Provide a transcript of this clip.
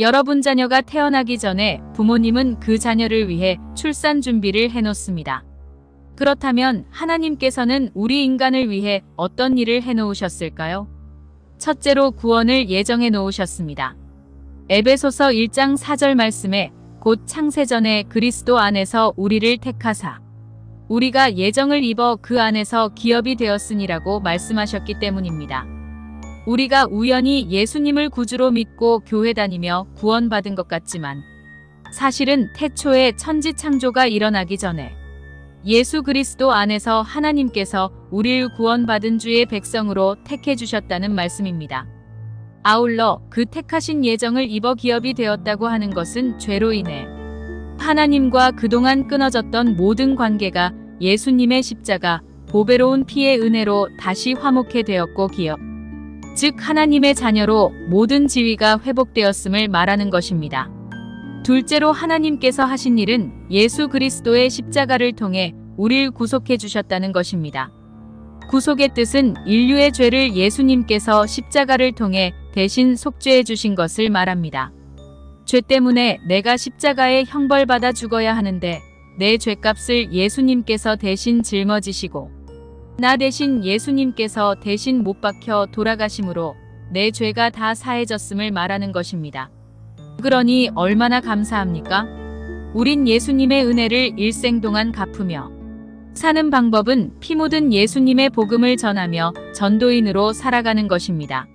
여러분 자녀가 태어나기 전에 부모님은 그 자녀를 위해 출산 준비를 해놓습니다. 그렇다면 하나님께서는 우리 인간을 위해 어떤 일을 해놓으셨을까요? 첫째로 구원을 예정해 놓으셨습니다. 에베소서 1장 4절 말씀에 곧 창세전에 그리스도 안에서 우리를 택하사 우리가 예정을 입어 그 안에서 기업이 되었으니라고 말씀하셨기 때문입니다. 우리가 우연히 예수님을 구주로 믿고 교회 다니며 구원받은 것 같지만 사실은 태초에 천지 창조가 일어나기 전에 예수 그리스도 안에서 하나님께서 우리를 구원받은 주의 백성으로 택해 주셨다는 말씀입니다. 아울러 그 택하신 예정을 입어 기업이 되었다고 하는 것은 죄로 인해 하나님과 그동안 끊어졌던 모든 관계가 예수님의 십자가 보배로운 피의 은혜로 다시 화목해 되었고 기업 즉 하나님의 자녀로 모든 지위가 회복되었음을 말하는 것입니다. 둘째로 하나님께서 하신 일은 예수 그리스도의 십자가를 통해 우리를 구속해 주셨다는 것입니다. 구속의 뜻은 인류의 죄를 예수님께서 십자가를 통해 대신 속죄해 주신 것을 말합니다. 죄 때문에 내가 십자가에 형벌받아 죽어야 하는데 내 죄값을 예수님께서 대신 짊어지시고 나 대신 예수님께서 대신 못 박혀 돌아가심으로 내 죄가 다 사해졌음을 말하는 것입니다. 그러니 얼마나 감사합니까? 우린 예수님의 은혜를 일생 동안 갚으며 사는 방법은 피 묻은 예수님의 복음을 전하며 전도인으로 살아가는 것입니다.